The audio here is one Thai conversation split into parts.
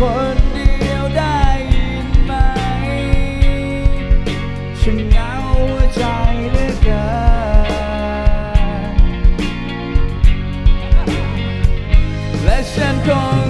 คนเดียวได้ยินไหม ฉันเหงาใจหลือเกิและฉันคง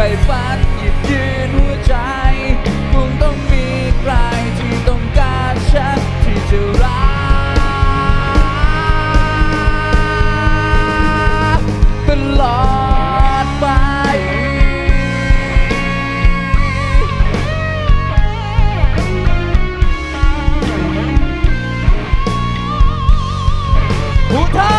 ไฟฟ้าหยิบยืนหัวใจคงต้องมีใครที่ต้องการฉันที่จะรักตลอดไปหูเธอ